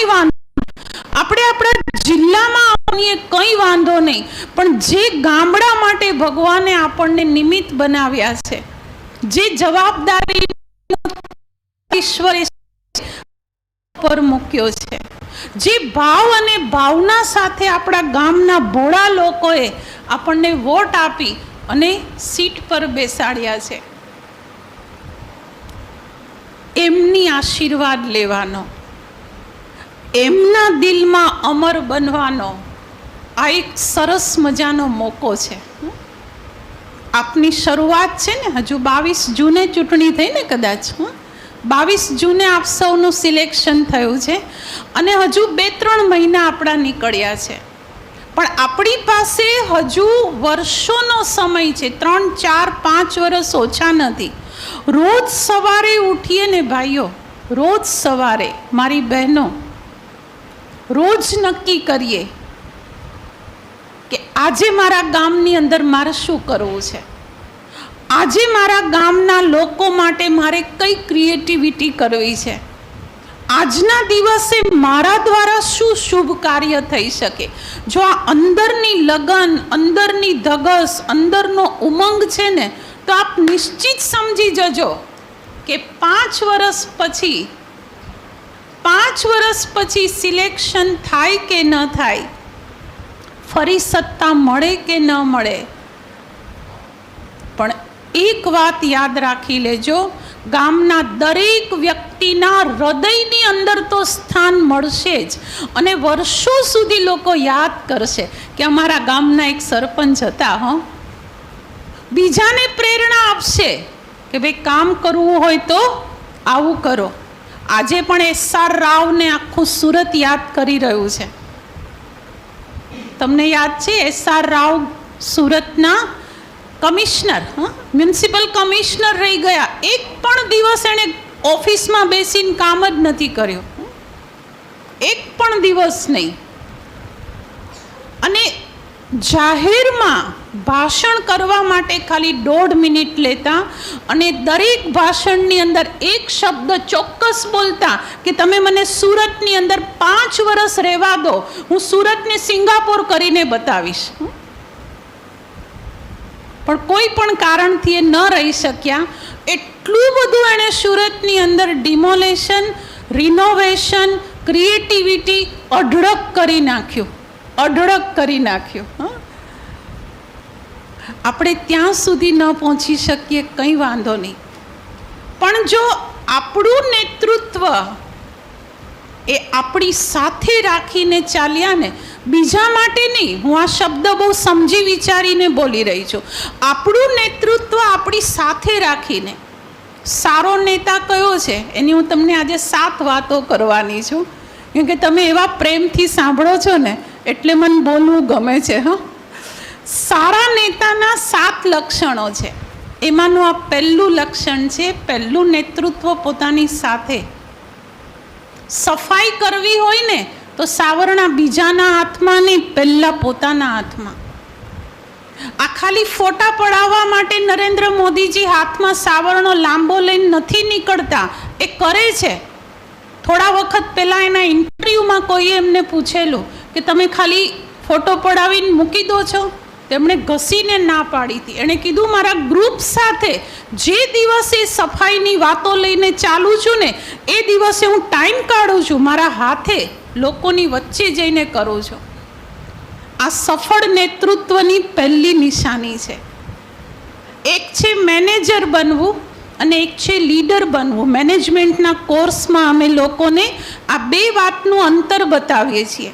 કંઈ વાંધો આપણે આપણા જિલ્લામાં આપણીએ કંઈ વાંધો નહીં. પણ જે ગામડા માટે ભગવાને આપણને નિમિત્ત બનાવ્યા છે, જે જવાબદારી ઈશ્વરે પર મૂક્યો છે, જે ભાવ અને ભાવના સાથે આપણા ગામના ભોળા લોકોએ આપણને વોટ આપી અને સીટ પર બેસાડ્યા છે. એમની આશીર્વાદ લેવાનો. એમના દિલમાં અમર બનવાનો આ એક સરસ મજાનો મોકો છે. આપની શરૂઆત છે ને, હજુ બાવીસ જૂને ચૂંટણી થઈ ને કદાચ હં? બાવીસ જૂને આપ સૌનું સિલેક્શન થયું છે અને હજુ બે ત્રણ મહિના આપણા નીકળ્યા છે. પણ આપણી પાસે હજુ વર્ષોનો સમય છે, ત્રણ, ચાર, પાંચ વર્ષ ઓછા નથી. રોજ સવારે ઉઠીએ ને ભાઈઓ, રોજ સવારે મારી બહેનો રોજ નક્કી કરીએ કે આજે મારા ગામની અંદર મારે શું કરવું છે? આજે મારા ગામના લોકો માટે મારે કઈ ક્રિએટિવિટી કરવી છે? આજના દિવસે મારા દ્વારા શું શુભ કાર્ય થઈ શકે? જો આ અંદરની લગન, અંદરની ધગસ, અંદરનો ઉમંગ છે ને, તો આપ નિશ્ચિત સમજી જજો કે પાંચ વર્ષ પછી પાંચ વર્ષ પછી સિલેક્શન થાય કે ન થાય, ફરી સત્તા મળે કે ન મળે, પણ એક વાત યાદ રાખી લેજો, ગામના દરેક વ્યક્તિના હૃદયની અંદર તો સ્થાન મળશે જ, અને વર્ષો સુધી લોકો યાદ કરશે કે અમારા ગામના એક સરપંચ હતા, હં. બીજાને પ્રેરણા આપશે કે ભાઈ કામ કરવું હોય તો આવું કરો. આજે પણ એસઆર રાવને આખું સુરત યાદ કરી રહ્યું છે. તમને યાદ છે એસઆર રાવ સુરતના કમિશનર મ્યુનિસિપલ કમિશનર રહી ગયા. એક પણ દિવસ એણે ઓફિસમાં બેસીને કામ જ નથી કર્યું. એક પણ દિવસ નહીં. અને જાહેરમાં ભાષણ કરવા માટે ખાલી દોઢ મિનિટ લેતા અને દરેક ભાષણની અંદર એક શબ્દ ચોક્કસ બોલતા કે તમે મને સુરતની અંદર પાંચ વર્ષ રહેવા દો, હું સુરતને સિંગાપોર કરીને બતાવીશ. પણ કોઈ પણ કારણથી એ ન રહી શક્યા. એટલું બધું એણે સુરતની અંદર ડિમોલેશન, રિનોવેશન, ક્રિએટિવિટી અઢળક કરી નાખ્યું. અઢળક કરી નાખ્યું. હં. આપણે ત્યાં સુધી ન પહોંચી શકીએ, કંઈ વાંધો નહીં. પણ જો આપણું નેતૃત્વ એ આપણી સાથે રાખીને ચાલ્યા ને, બીજા માટે નહીં, હું આ શબ્દ બહુ સમજી વિચારીને બોલી રહી છું. આપણું નેતૃત્વ આપણી સાથે રાખીને. સારો નેતા કયો છે? એની હું તમને આજે સાત વાતો કરવાની છું. કેમ કે તમે એવા પ્રેમથી સાંભળો છો ને, એટલે મને બોલવું ગમે છે, હા. સારા નેતાના સાત લક્ષણો છે. એમાંનું આ પહેલું લક્ષણ છે, પહેલું નેતૃત્વ પોતાની સાથે. સફાઈ કરવી હોય ને, તો સાવરણા બીજાના હાથમાં નહીં પહેલાં પોતાના હાથમાં. આ ખાલી ફોટા પડાવવા માટે નરેન્દ્ર મોદીજી હાથમાં સાવરણો લાંબો લઈને નથી નીકળતા. એ કરે છે. થોડા વખત પહેલાં એના ઇન્ટરવ્યૂમાં કોઈએ એમને પૂછેલું કે તમે ખાલી ફોટો પડાવીને મૂકી દો છો? તેમણે ઘસીને ના પાડી હતી. એણે કીધું, મારા ગ્રુપ સાથે જે દિવસે સફાઈની વાતો લઈને ચાલું છું ને, એ દિવસે હું ટાઈમ કાઢું છું. મારા હાથે લોકોની વચ્ચે જઈને કરું છું. આ સફળ નેતૃત્વની પહેલી નિશાની છે. એક છે મેનેજર બનવું અને એક છે લીડર બનવું. મેનેજમેન્ટના કોર્સમાં અમે લોકોને આ બે વાતનું અંતર બતાવીએ છીએ.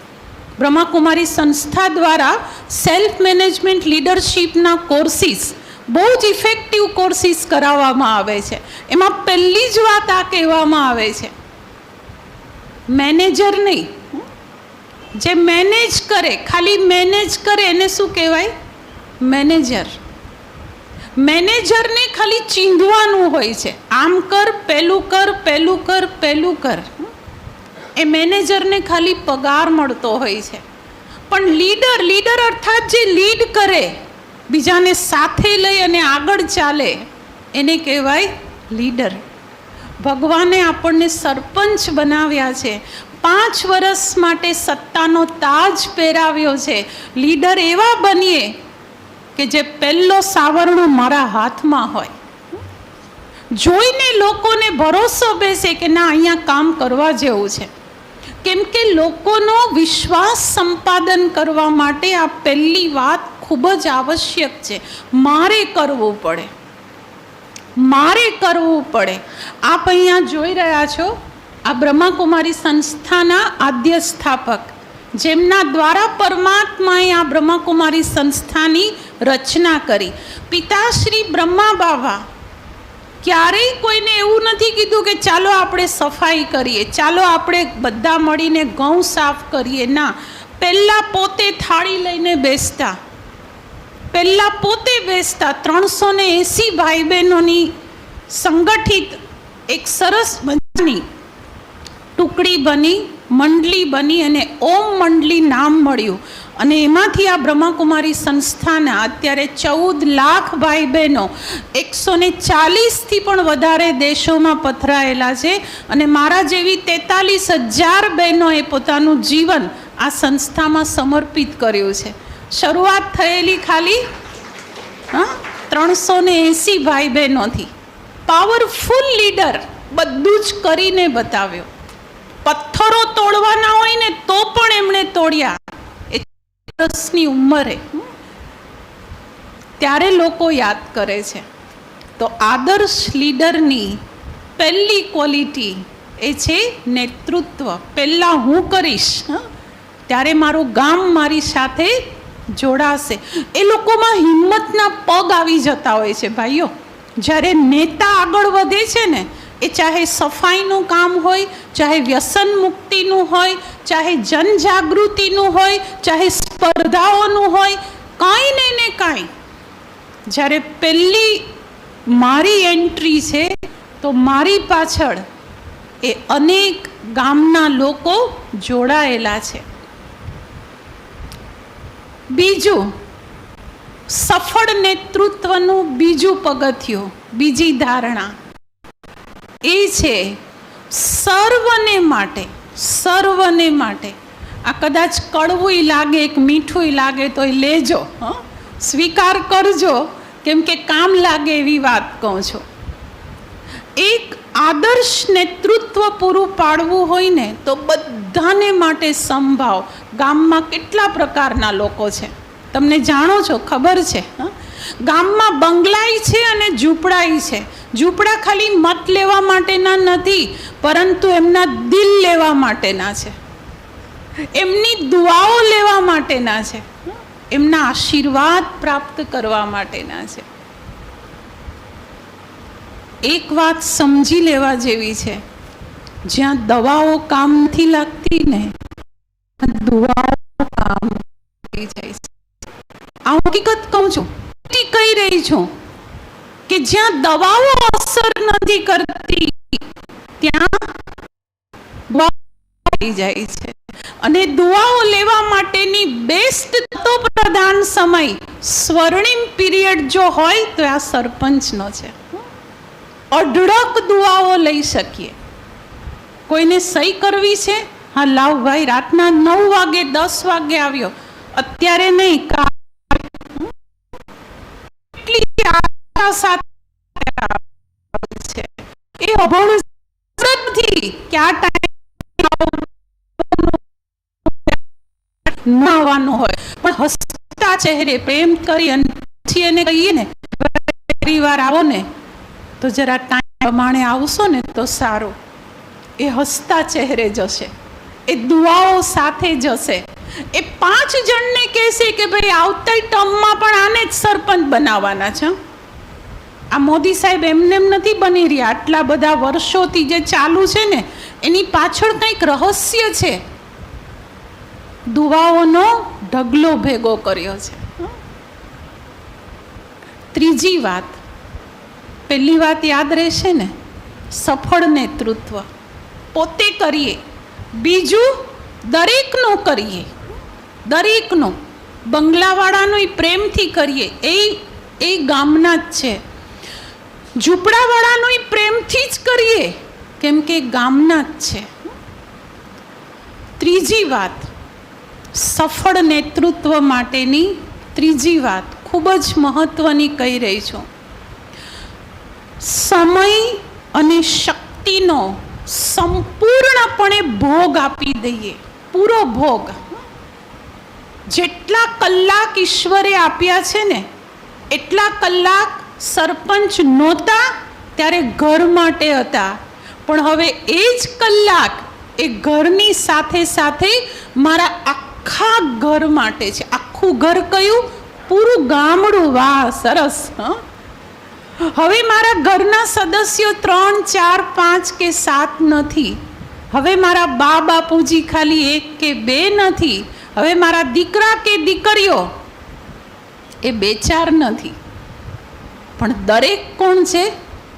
બ્રહ્માકુમારી સંસ્થા દ્વારા સેલ્ફ મેનેજમેન્ટ લીડરશીપના કોર્સિસ બહુ જ ઇફેક્ટિવ કોર્સિસ કરાવવામાં આવે છે. એમાં પહેલી જ વાત આ કહેવામાં આવે છે. મેનેજર નહીં. જે મેનેજ કરે, ખાલી મેનેજ કરે એને શું કહેવાય? મેનેજર મેનેજરને ખાલી ચીંધવાનું હોય છે. આમ કર, પેલું કર પેલું કર પેલું કર. એ મેનેજરને ખાલી પગાર મળતો હોય છે. પણ લીડર લીડર અર્થાત જે લીડ કરે, બીજાને સાથે લઈ અને આગળ ચાલે, એને કહેવાય લીડર. ભગવાને આપણને સરપંચ બનાવ્યા છે. પાંચ વર્ષ માટે સત્તાનો તાજ પહેરાવ્યો છે. લીડર એવા બનીએ કે જે પહેલો સાવરણો મારા હાથમાં હોય. જોઈને લોકોને ભરોસો બેસે કે ના, અહીંયા કામ કરવા જેવું છે. કેમ કે લોકોનો વિશ્વાસ સંપાદન કરવા માટે આ પહેલી વાત ખૂબ જ આવશ્યક છે. મારે કરવું પડે. મારે કરવું પડે. આપ અહીંયા જોઈ રહ્યા છો, આ બ્રહ્માકુમારી સંસ્થાના આદ્ય સ્થાપક જેમના દ્વારા પરમાત્માએ આ બ્રહ્માકુમારી સંસ્થાની રચના કરી. પિતાશ્રી બ્રહ્મા બાબા ક્યારેય કોઈને એવું નથી કીધું કે ચાલો આપણે સફાઈ કરીએ, ચાલો આપણે બધા મળીને ઘઉં સાફ કરીએ. ના, પહેલાં પોતે થાળી લઈને બેસતા. પહેલાં પોતે બેસતા. ત્રણસો ને એંસી ભાઈ બહેનોની સંગઠિત એક સરસ મજાની ટુકડી બની, મંડલી બની અને ઓમ મંડલી નામ મળ્યું. અને એમાંથી આ બ્રહ્માકુમારી સંસ્થાના અત્યારે ચૌદ લાખ ભાઈ બહેનો એકસો ને ચાલીસથી પણ વધારે દેશોમાં પથરાયેલા છે અને મારા જેવી તેતાલીસ હજાર બહેનોએ પોતાનું જીવન આ સંસ્થામાં સમર્પિત કર્યું છે. શરૂઆત થયેલી ખાલી, હા ત્રણસો ને એંસી ભાઈ બહેનોથી પાવરફુલ લીડર બધું જ કરીને બતાવ્યો. પથ્થરો તોડવાના હોય ને તો પણ એમણે તોડ્યા. વર્ષની ઉંમરે ત્યારે લોકો યાદ કરે છે. તો આદર્શ લીડરની પહેલી ક્વોલિટી એ છે નેતૃત્વ. પહેલાં હું કરીશ ત્યારે મારું ગામ મારી સાથે જોડાશે. એ લોકોમાં હિંમતના પગ આવી જતા હોય છે. ભાઈઓ, જ્યારે નેતા આગળ વધે છે ને એ ચાહે સફાઈનું કામ હોય, ચાહે વ્યસન મુક્તિનું હોય, ચાહે જનજાગૃતિનું હોય, ચાહે સ્પર્ધાઓનું હોય, કાંઈ ને ને કાંઈ. જ્યારે પહેલી મારી એન્ટ્રી છે, તો મારી પાછળ એ અનેક ગામના લોકો જોડાયેલા છે. બીજું, સફળ નેતૃત્વનું બીજું પગથિયું, બીજી ધારણા. એ છે સર્વને માટે સર્વને માટે. આ કદાચ કડવું લાગે, એક મીઠું લાગે તો એ લેજો, હં. સ્વીકાર કરજો, કેમ કે કામ લાગે એવી વાત કહું છું. એક આદર્શ નેતૃત્વ પૂરું પાડવું હોય ને, તો બધાને માટે સંભાવ. ગામમાં કેટલા પ્રકારના લોકો છે? તમને જાણો છો? ખબર છે, હં? ગામમાં બંગલાઈ છે અને ઝૂંપડાય છે. ઝૂંપડા ખાલી મત લેવા માટેના નથી, પરંતુ એમના દિલ લેવા માટેના છે. એમની દુઆઓ લેવા માટેના છે. એમના આશીર્વાદ પ્રાપ્ત કરવા માટેના છે. એક વાત સમજી લેવા જેવી છે. જ્યાં દવાઓ કામ નથી લાગતી ને દુઆઓ કામ જાય છે. આ હકીકત કહું છું. કહી રહી છું કે જ્યાં દવાઓ અસર નથી કરતી, ત્યાં જાય છે. અને દુઆઓ લેવા માટેની બેસ્ટ તો પ્રધાન સમય, સ્વર્ણિમ પીરિયડ જો હોય તો આ સરપંચનો છે. અઢળક દુઆઓ લઈ શકીએ. કોઈને સહી કરવી છે? હા, લાવ ભાઈ, રાતના નવ વાગે, દસ વાગે આવ્યો. અત્યારે નહીં કા એટલી આશા સાથે એ અભણ નથી કે આ ટાઈમ આવવાનું હોય પણ હસતા ચહેરે પ્રેમ કરી અને એને કહીએ ને પરિવાર આવો ને તો જરા ટાઈમ પ્રમાણે આવશો ને તો સારું એ હસતા ચહેરે જશે એ દુઆઓ સાથે જશે એ પાંચ જણને કહેશે કે ભાઈ આવતા ટર્મમાં પણ આને જ સરપંચ બનાવવાના છે આ મોદી સાહેબ એમને એમ નથી બની રહ્યા. આટલા બધા વર્ષોથી જે ચાલુ છે ને, એની પાછળ કંઈક રહસ્ય છે. દુવાઓનો ઢગલો ભેગો કર્યો છે. ત્રીજી વાત, પહેલી વાત યાદ રહેશે ને, સફળ નેતૃત્વ. પોતે કરીએ, બીજું દરેકનું કરીએ. દરેકનું. બંગલાવાળાનું પ્રેમથી કરીએ. એ એ ગામના જ છે. ઝૂંપડાવાળાનું પ્રેમથી જ કરીએ, કેમ કે ગામના જ છે. ત્રીજી વાત, સફળ નેતૃત્વ માટેની ત્રીજી વાત, ખૂબ જ મહત્વની કહી રહી છું. સમય અને શક્તિનો સંપૂર્ણપણે ભોગ આપી દઈએ, પૂરો ભોગ. જેટલા કલાક ઈશ્વરે આપ્યા છે ને, એટલા કલાક સરપંચ નહોતા ત્યારે ઘર માટે હતા. પણ હવે એ જ કલાક એ ઘરની સાથે સાથે મારા આખા ઘર માટે છે. આખું ઘર કયું? પૂરું ગામડું. વાહ, સરસ હવે મારા ઘરના સદસ્યો ત્રણ, ચાર, પાંચ કે સાત નથી. હવે મારા બા બાપુજી ખાલી એક કે બે નથી. હવે મારા દીકરા કે દીકરીઓ એ બે, ચાર નથી. પણ દરેક કોણ છે?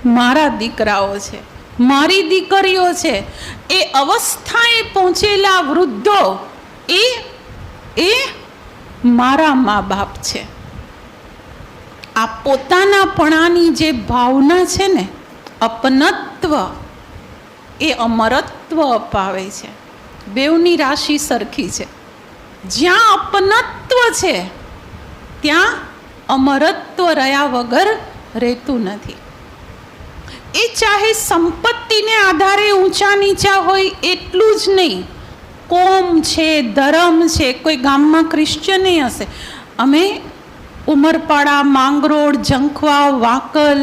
મારા દીકરાઓ છે. મારી દીકરીઓ છે. એ અવસ્થાએ પહોંચેલા વૃદ્ધો, એ એ મારા મા બાપ છે. આ પોતાનાપણાની જે ભાવના છે ને, અપનત્વ, એ અમરત્વ અપાવે છે. બેવની રાશિ સરખી છે. જ્યાં અપનત્વ છે, ત્યાં અમરત્વ રહ્યા વગર રહેતું નથી. એ ચાહે સંપત્તિને આધારે ઊંચા નીચા હોય એટલું જ નહીં. કોમ છે, ધર્મ છે, કોઈ ગામમાં ક્રિશ્ચને હશે. અમે ઉમરપાડા, માંગરોળ ઝંખવા વાંકલ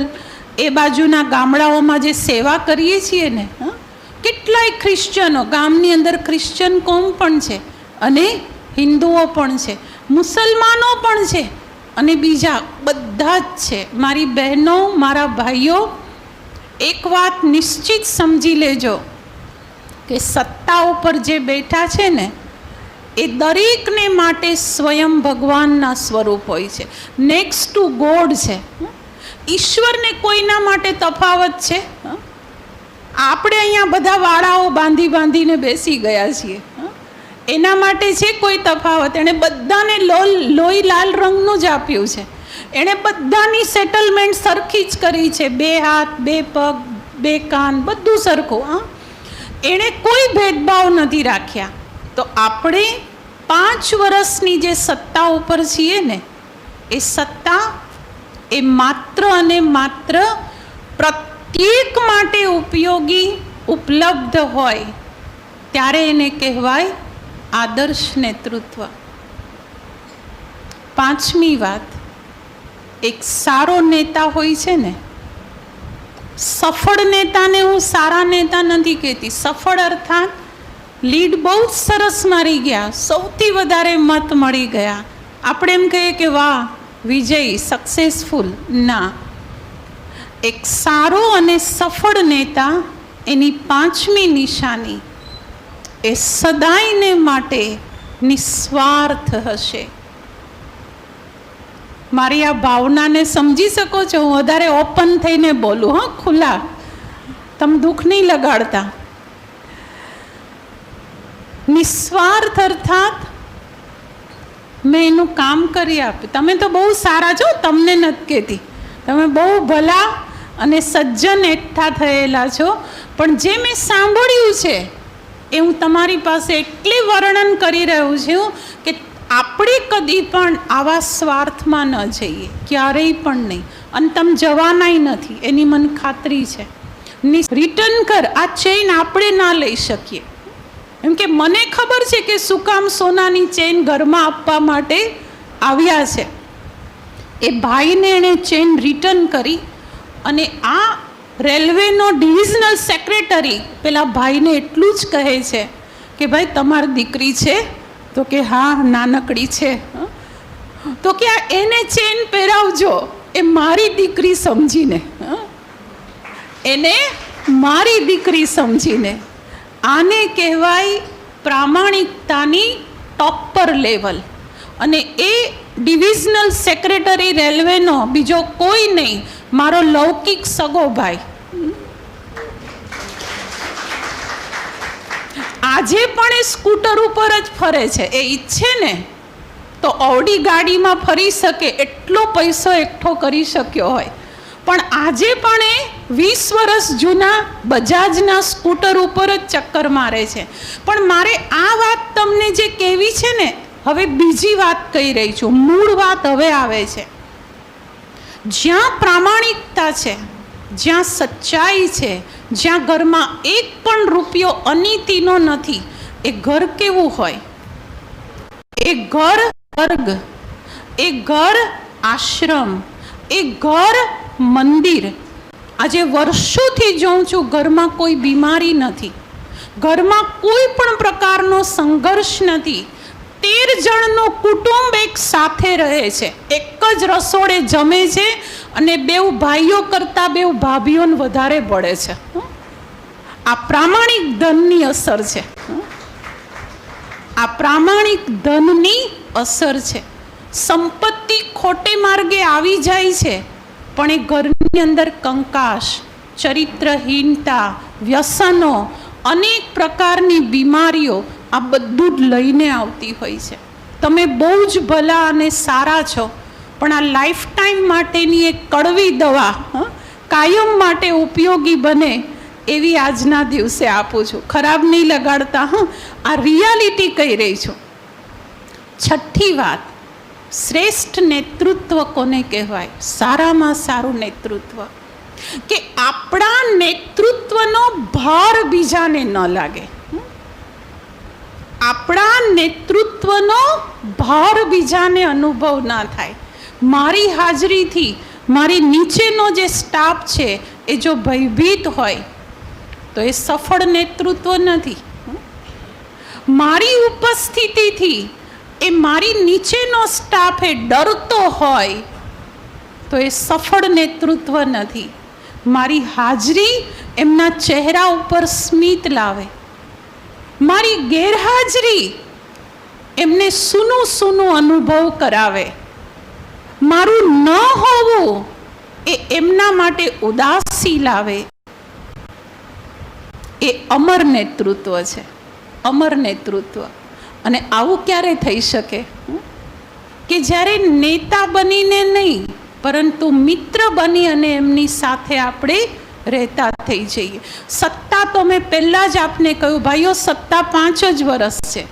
એ બાજુના ગામડાઓમાં જે સેવા કરીએ છીએ ને કેટલાય ક્રિશ્ચનો ગામની અંદર ક્રિશ્ચન કોમ પણ છે અને હિન્દુઓ પણ છે, મુસલમાનો પણ છે. અને બીજા બધા જ છે મારી બહેનો, મારા ભાઈઓ, એક વાત નિશ્ચિત સમજી લેજો કે સત્તા ઉપર જે બેઠા છે ને, એ દરેકને માટે સ્વયં ભગવાનના સ્વરૂપ હોય છે નેક્સ્ટ ટુ ગોડ છે ઈશ્વરને કોઈના માટે તફાવત છે? આપણે અહીંયા બધા વાળાઓ બાંધી બાંધીને બેસી ગયા છીએ? એના માટે છે કોઈ તફાવત, એણે બધાને લોલ, લોહી લાલ રંગનું જ આપ્યું છે. એણે બધાની સેટલમેન્ટ સરખી જ કરી છે. બે હાથ, બે પગ, બે કાન, બધું સરખું, હા. એણે કોઈ ભેદભાવ નથી રાખ્યા. તો આપણે પાંચ વર્ષની જે સત્તા ઉપર છીએ ને, એ સત્તા એ માત્ર અને માત્ર પ્રત્યેક માટે ઉપયોગી, ઉપલબ્ધ હોય, ત્યારે એને કહેવાય આદર્શ નેતૃત્વ. પાંચમી વાત, એક સારો નેતા હોય છે ને, સફળ નેતાને હું સારા નેતા નથી કહેતી. સફળ અર્થાત, લીડ બહુ જ સરસ મારી ગયા, સૌથી વધારે મત મળી ગયા. આપણે એમ કહીએ કે વાહ, વિજય સક્સેસફુલ ના. એક સારો અને સફળ નેતા એની પાંચમી નિશાની. એ સદાયને માટે નિસ્વાર્થ હશે. મારી આ ભાવનાને સમજી શકો છો? હું વધારે ઓપન થઈને બોલું, હા, ખુલ્લા. તમે દુઃખ નહીં લગાડતા. નિસ્વાર્થ અર્થાત મેં એનું કામ કરી આપ્યું. તમે તો બહુ સારા છો, તમને નથી કહેતી. તમે બહુ ભલા અને સજ્જન એકઠા થયેલા છો. પણ જે મેં સાંભળ્યું છે એ હું તમારી પાસે એટલે વર્ણન કરી રહ્યું છું કે આપણે કદી પણ આવા સ્વાર્થમાં ન જઈએ, ક્યારેય પણ નહીં. અને તમે જવાનાય નથી, એની મને ખાતરી છે. રિટર્ન કર, આ ચેઇન આપણે ના લઈ શકીએ. એમ કે મને ખબર છે કે શું કામ સોનાની ચેઇન ઘરમાં આપવા માટે આવ્યા છે. એ ભાઈને એણે ચેઇન રિટર્ન કરી અને આ રેલવેનો ડિવિઝનલ સેક્રેટરી પેલા ભાઈને એટલું જ કહે છે કે ભાઈ, તમારી દીકરી છે તો કે, હા, નાનકડી છે? તો કે, આ એને ચેન પહેરાવજો એ મારી દીકરી સમજીને? એને મારી દીકરી સમજીને આને કહેવાય પ્રામાણિકતાની ટોપર લેવલ અને એ ડિવિઝનલ સેક્રેટરી રેલવેનો બીજો કોઈ નહીં, મારો લૌકિક સગો ભાઈ. આજે પણ એ સ્કૂટર ઉપર જ ફરે છે, એ ઈચ્છે ને? તો ઓડી ગાડીમાં ફરી શકે, એટલો પૈસો એકઠો કરી શક્યો હોય. પણ આજે પણ એ વીસ વર્ષ જૂના બજાજના સ્કૂટર ઉપર જ ચક્કર મારે છે. પણ મારે આ વાત તમને જે કહેવી છે ને હવે બીજી વાત કહી રહી છું. મૂળ વાત હવે આવે છે. જ્યાં પ્રામાણિકતા છે, જ્યાં સચ્ચાઈ છે, જ્યાં ઘરમાં એક પણ રૂપિયો અનીતિનો નથી, એ ઘર કેવું હોય? એ ઘર વર્ગ, એ ઘર આશ્રમ, એ ઘર મંદિર. આજે વર્ષોથી જોઉં છું ઘરમાં કોઈ બીમારી નથી. ઘરમાં કોઈ પણ પ્રકારનો સંઘર્ષ નથી. તેર જણનું કુટુંબ એક સાથે રહે છે એક જ રસોડે જમે છે અને બેઉ ભાઈઓ કરતાં બેઉ ભાભીઓને વધારે પડે છે? આ પ્રામાણિક ધનની અસર છે? આ પ્રામાણિક ધનની અસર છે સંપત્તિ ખોટે માર્ગે આવી જાય છે, પણ એ ઘરની અંદર કંકાશ ચરિત્રહીનતા, વ્યસનો, અનેક પ્રકારની બીમારીઓ આ બધું જ લઈને આવતી હોય છે. તમે બહુ જ ભલા અને સારા છો, પણ આ લાઈફ ટાઈમ માટેની એક કડવી દવા કાયમ માટે ઉપયોગી બને એવી આજના દિવસે આપું છું. ખરાબ નહીં લગાડતા, હં, આ રિયાલિટી કહી રહી છું. છઠ્ઠી વાત, શ્રેષ્ઠ નેતૃત્વ કોને કહેવાય? સારામાં સારું નેતૃત્વ. કે આપણા નેતૃત્વનો ભાર બીજાને ન લાગે. આપણા નેતૃત્વનો ભાર બીજાને અનુભવ ના થાય. મારી હાજરીથી, મારી નીચેનો જે સ્ટાફ છે, એ જો ભયભીત હોય, તો એ સફળ નેતૃત્વ નથી. મારી ઉપસ્થિતિથી, એ મારી નીચેનો સ્ટાફ એ ડરતો હોય, તો એ સફળ નેતૃત્વ નથી. મારી હાજરી એમના ચહેરા ઉપર સ્મિત લાવે. મારી ગેરહાજરી એમને સૂનું સૂનું અનુભવ કરાવે. મારું ન હોવું એ એમના માટે ઉદાસી લાવે. એ અમર નેતૃત્વ છે. અમર નેતૃત્વ. અને આવું ક્યારે થઈ શકે? કે જ્યારે નેતા બનીને નહીં, પરંતુ મિત્ર બની અને એમની સાથે આપણે રહેતા થઈ જઈએ. સત્તા તો મેં પહેલાં જ આપને કહ્યું, ભાઈઓ, સત્તા પાંચ જ વરસ છે.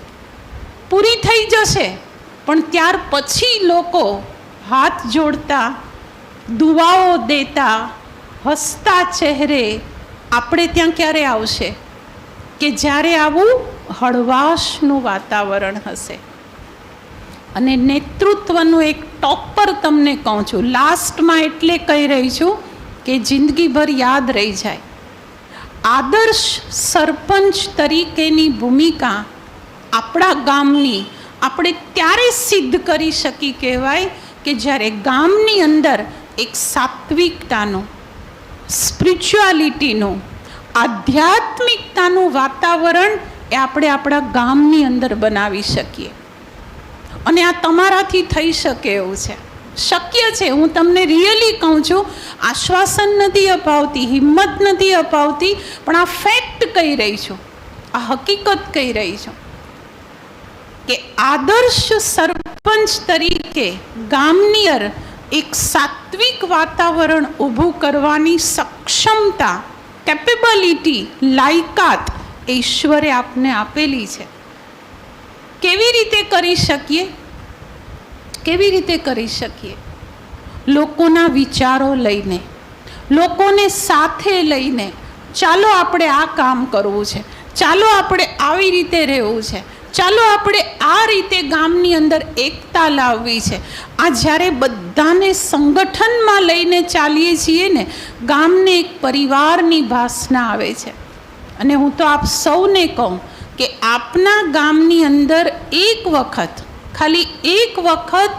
પૂરી થઈ જશે, પણ ત્યાર પછી લોકો હાથ જોડતા, દુવાઓ દેતા, હસતા ચહેરે આપણે ત્યાં ક્યારે આવશે? કે જ્યારે આવું હળવાશનું વાતાવરણ હશે? અને નેતૃત્વનું એક ટોપ પર તમને કહું છું. લાસ્ટમાં એટલે કહી રહી છું કે જિંદગીભર યાદ રહી જાય. આદર્શ સરપંચ તરીકેની ભૂમિકા આપણા ગામની આપણે ત્યારે સિદ્ધ કરી શકી કહેવાય કે જ્યારે ગામની અંદર એક સાત્વિકતાનો, સ્પિરિચ્યુઆલિટીનું, આધ્યાત્મિકતાનું વાતાવરણ એ આપણે આપણા ગામની અંદર બનાવી શકીએ. અને આ તમારાથી થઈ શકે એવું છે. શક્ય છે. હું તમને રિયલી કહું છું, આશ્વાસન નથી અપાવતી, હિંમત નથી અપાવતી, પણ આ ફેક્ટ કહી રહી છું. આ હકીકત કહી રહી છું કે આદર્શ સરપંચ તરીકે ગામની એક સાત્વિક વાતાવરણ ઊભું કરવાની સક્ષમતા કેપેબિલિટી લાયકાત ઈશ્વરે આપને આપેલી છે. કેવી રીતે કરી શકીએ? કેવી રીતે કરી શકીએ? લોકોના વિચારો લઈને, લોકોને સાથે લઈને ચાલો આપણે આ કામ કરવું છે, ચાલો આપણે આવી રીતે રહેવું છે, ચાલો આપણે આ રીતે ગામની અંદર એકતા લાવવી છે. આ જ્યારે બધાને સંગઠનમાં લઈને ચાલીએ છીએ ને, ગામને એક પરિવારની ભાષના આવે છે. અને હું તો આપ સૌને કહું કે આપના ગામની અંદર એક વખત ખાલી એક વખત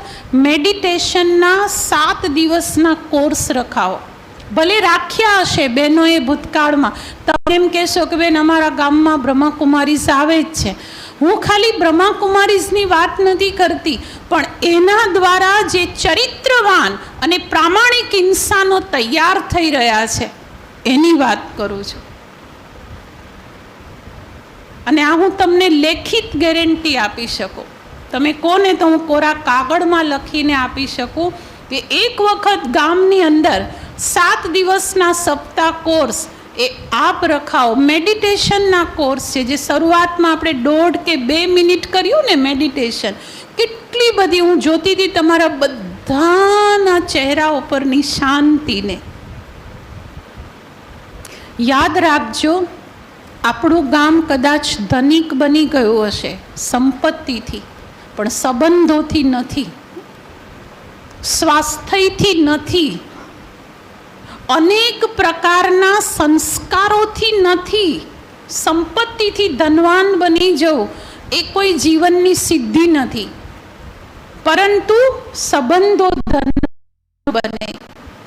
મેડિટેશનના સાત દિવસના કોર્સ રખાવો. ભલે રાખ્યા હશે બહેનોએ ભૂતકાળમાં. તમે એમ કહેશો કે બેન, અમારા ગામમાં બ્રહ્માકુમારીઝ આવે જ છે. હું ખાલી બ્રહ્માકુમારીઝની વાત નથી કરતી, પણ એના દ્વારા જે ચરિત્રવાન અને પ્રામાણિક ઇન્સાનો તૈયાર થઈ રહ્યા છે, એની વાત કરું છું. અને આ હું તમને લેખિત ગેરંટી આપી શકું. તમે કોને તો હું કોરા કાગળમાં લખીને આપી શકું? કે એક વખત ગામની અંદર સાત દિવસના સપ્તાહ કોર્સ એ આપ રખાવ મેડિટેશનના કોર્સ છે, જે શરૂઆતમાં આપણે દોઢ કે બે મિનિટ કર્યું ને મેડિટેશન, કેટલી બધી હું જોતી હતી તમારા બધાના ચહેરા ઉપરની શાંતિને. યાદ રાખજો, આપણું ગામ કદાચ ધનિક બની ગયું હશે, સંપત્તિથી. પણ સંબંધોથી નથી, સ્વાસ્થ્યથી નથી, અનેક પ્રકારના સંસ્કારોથી નથી, સંપત્તિથી ધનવાન બની જવું એ કોઈ જીવનની સિદ્ધિ નથી. પરંતુ સંબંધો ધન બને,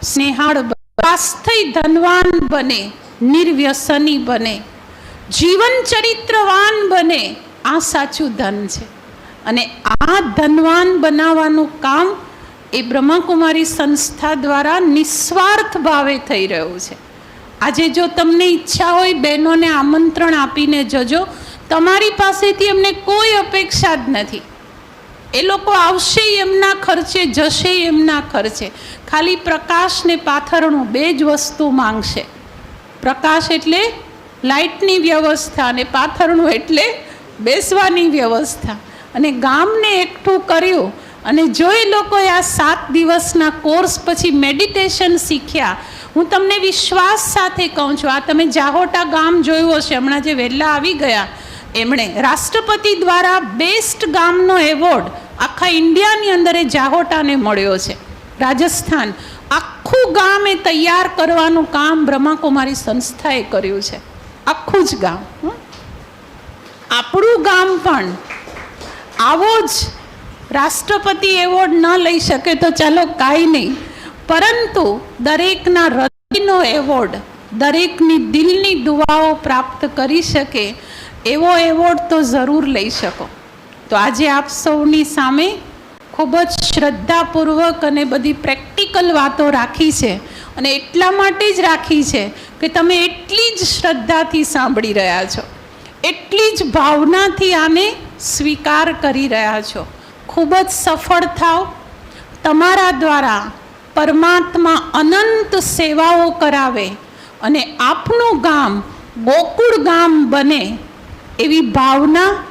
સ્નેહાળ સ્વાસ્થ્ય ધનવાન બને, નિર્વ્યસની બને જીવન ચરિત્રવાન બને, આ સાચું ધન છે. અને આ ધનવાન બનાવવાનું કામ એ બ્રહ્માકુમારી સંસ્થા દ્વારા નિસ્વાર્થ ભાવે થઈ રહ્યું છે. આજે જો તમને ઈચ્છા હોય બહેનોને આમંત્રણ આપીને જજો, તમારી પાસેથી એમને કોઈ અપેક્ષા જ નથી. એ લોકો આવશે એમના ખર્ચે, જશે એમના ખર્ચે. ખાલી પ્રકાશ ને પાથરણું બે જ વસ્તુ માંગશે. પ્રકાશ એટલે લાઇટની વ્યવસ્થા અને પાથરણું એટલે બેસવાની વ્યવસ્થા. અને ગામને એકઠું કર્યું. અને જો એ લોકોએ આ સાત દિવસના કોર્સ પછી મેડિટેશન શીખ્યા. હું તમને વિશ્વાસ સાથે કહું છું, આ તમે જાહોટા ગામ જોયું હશે, હમણાં જે વહેલા આવી ગયા. એમણે રાષ્ટ્રપતિ દ્વારા બેસ્ટ ગામનો એવોર્ડ આખા ઇન્ડિયાની અંદર એ જાહોટાને મળ્યો છે. રાજસ્થાન, આખું ગામ એ તૈયાર કરવાનું કામ બ્રહ્માકુમારી સંસ્થાએ કર્યું છે. આખું જ ગામ. આપણું ગામ પણ આવો જ રાષ્ટ્રપતિ એવોર્ડ ન લઈ શકે તો ચાલો કાંઈ નહીં. પરંતુ દરેકના હૃદયનો એવોર્ડ, દરેકની દિલની દુઆઓ પ્રાપ્ત કરી શકે એવો એવોર્ડ તો જરૂર લઈ શકો. તો આજે આપ સૌની સામે ખૂબ જ શ્રદ્ધાપૂર્વક અને બધી પ્રેક્ટિકલ વાતો રાખી છે અને એટલા માટે જ રાખી છે કે તમે એટલી જ શ્રદ્ધાથી સાંભળી રહ્યા છો. એટલી જ ભાવનાથી આને સ્વીકાર કરી રહ્યા છો. ખૂબ જ સફળ થાવ તમારા દ્વારા પરમાત્મા અનંત સેવાઓ કરાવે અને આપનું ગામ ગોકુળ ગામ બને એવી ભાવના,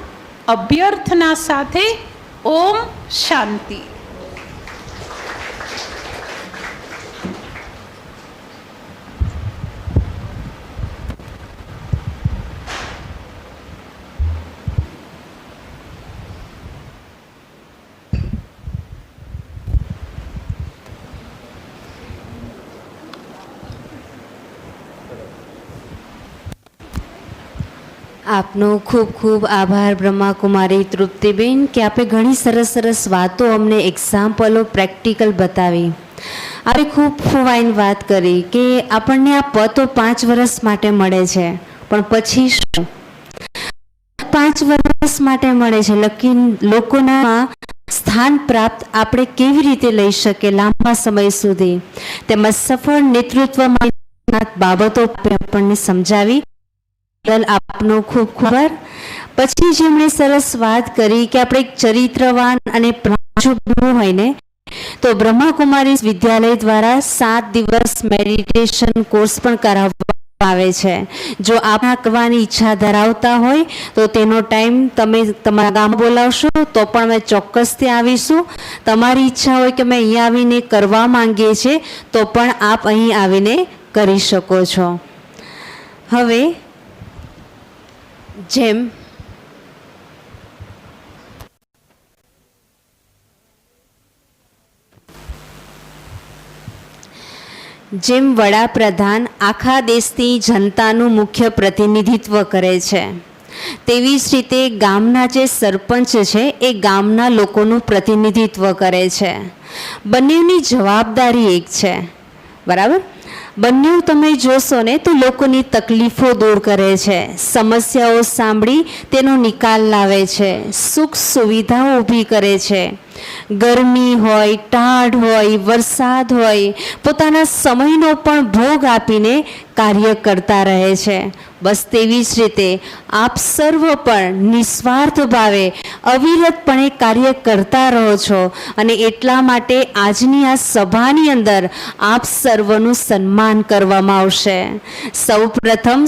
અભ્યર્થના સાથે ઓમ શાંતિ. આપનો ખૂબ ખૂબ આભાર, બ્રહ્માકુમારી, તૃપ્તિબેન, કે આપે ઘણી સરસ સરસ વાતો અમને એક્ઝામ્પલો પ્રેક્ટિકલ બતાવી. આપે ખૂબ ફુવાઈન વાત કરી કે આપણને આ પતો પાંચ વર્ષ માટે મળે છે. પણ પછી શું? પાંચ વર્ષ માટે મળે છે. લકી લોકોના સ્થાન પ્રાપ્ત આપણે કેવી રીતે લઈ શકીએ લાંબા સમય સુધી? તેમજ સફળ નેતૃત્વ બાબતો આપણને સમજાવી બદલ આપનો ખૂબ ખૂબ પછી જેમણે સરસ વાત કરી કે આપણે ચરિત્રવાન અને બનવું હોય ને, તો બ્રહ્માકુમારી વિદ્યાલય દ્વારા સાત દિવસ મેડિટેશન કોર્સ પણ કરાવવામાં આવે છે. જો આપ કરવાની ઈચ્છા ધરાવતા હોય, તો તેનો ટાઈમ તમે તમારા ગામ બોલાવશો, તો પણ અમે ચોક્કસથી આવીશું. તમારી ઈચ્છા હોય કે અમે અહીંયા આવીને કરવા માંગીએ છીએ, તો પણ આપ અહીં આવીને કરી શકો છો. હવે જેમ જેમ વડાપ્રધાન આખા દેશની જનતાનું મુખ્ય પ્રતિનિધિત્વ કરે છે, તેવી જ રીતે ગામના જે સરપંચ છે, એ ગામના લોકોનું પ્રતિનિધિત્વ કરે છે. બંનેની જવાબદારી એક છે. બરાબર? બંને તમે જોશો ને તો લોકોની તકલીફો દૂર કરે છે. સમસ્યાઓ સાંભળી તેનો નિકાલ લાવે છે. સુખ સુવિધાઓ ઊભી કરે છે. ગરમી હોય, ટાઢ હોય, વરસાદ હોય, પોતાના સમયનો પણ ભોગ આપીને કાર્ય કરતા રહે છે. બસ તેવી જ રીતે આપ સર્વ પણ નિસ્વાર્થ ભાવે અવિરતપણે કાર્ય કરતા રહો છો અને એટલા માટે આજની આ સભાની અંદર આપ સર્વનું સન્માન કરવામાં આવશે. સૌ પ્રથમ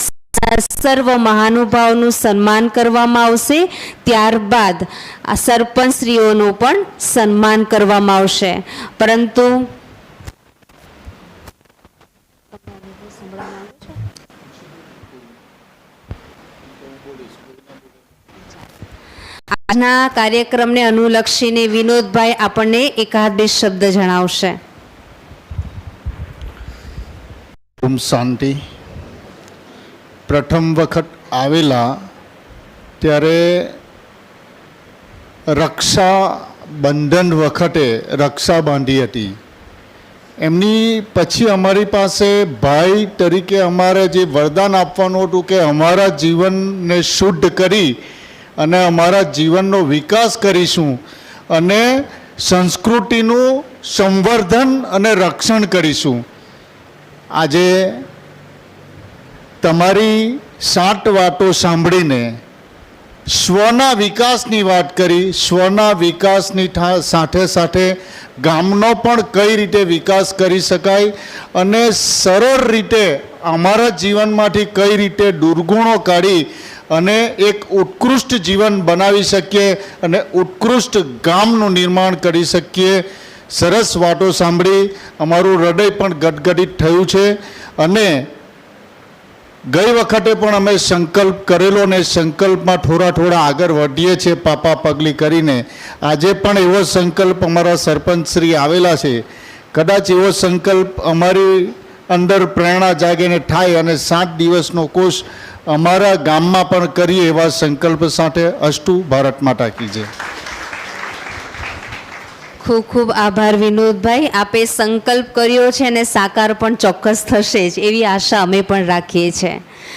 સર્વ મહાનુભાવનું સન્માન કરવામાં આવશે. ત્યારબાદ આ સરપંચશ્રીઓનું પણ સન્માન કરવામાં આવશે. પરંતુ આજના કાર્યક્રમને અનુલક્ષીને વિનોદભાઈ આપણને એકાદ બે શબ્દ જણાવશે. ઓમ શાંતિ. પ્રથમ વખત આવેલા ત્યારે રક્ષા બંધન વખતે રક્ષા બાંધી હતી. એમની પછી અમારી પાસે ભાઈ તરીકે અમારે જે વરદાન આપવાનું હતું કે અમારા જીવનને શુદ્ધ કરી અને અમારા જીવનનો વિકાસ કરીશું અને સંસ્કૃતિનું સંવર્ધન અને રક્ષણ કરીશું. આજે તમારી સાત વાતો સાંભળીને સ્વના વિકાસની વાત કરી, સ્વના વિકાસની સાથે સાથે ગામનો પણ કઈ રીતે વિકાસ કરી શકાય અને સરળ રીતે અમારા જીવનમાંથી કઈ રીતે દુર્ગુણો કાઢી અને એક ઉત્કૃષ્ટ જીવન બનાવી શકીએ અને ઉત્કૃષ્ટ ગામનું નિર્માણ કરી શકીએ. સરસ વાતો સાંભળી. અમારું હૃદય પણ ગદગદિત થયું છે અને ગઈ વખતે પણ અમે સંકલ્પ કરેલો ને સંકલ્પમાં થોડા થોડા આગળ વધીએ છીએ પાપા પગલી કરીને. આજે પણ એવો સંકલ્પ અમારા સરપંચશ્રી આવેલા છે. કદાચ એવો સંકલ્પ અમારી અંદર પ્રેરણા જાગીને થાય અને સાત દિવસનો કોષ અમારા ગામમાં પણ કરીએ એવા સંકલ્પ સાથે અષ્ટુ ભારત માતા કી જય. ખૂબ ખૂબ આભાર વિનોદભાઈ. આપે સંકલ્પ કર્યો છે અને સાકાર પણ ચોક્કસ થશે જ, એવી આશા અમે પણ રાખીએ છીએ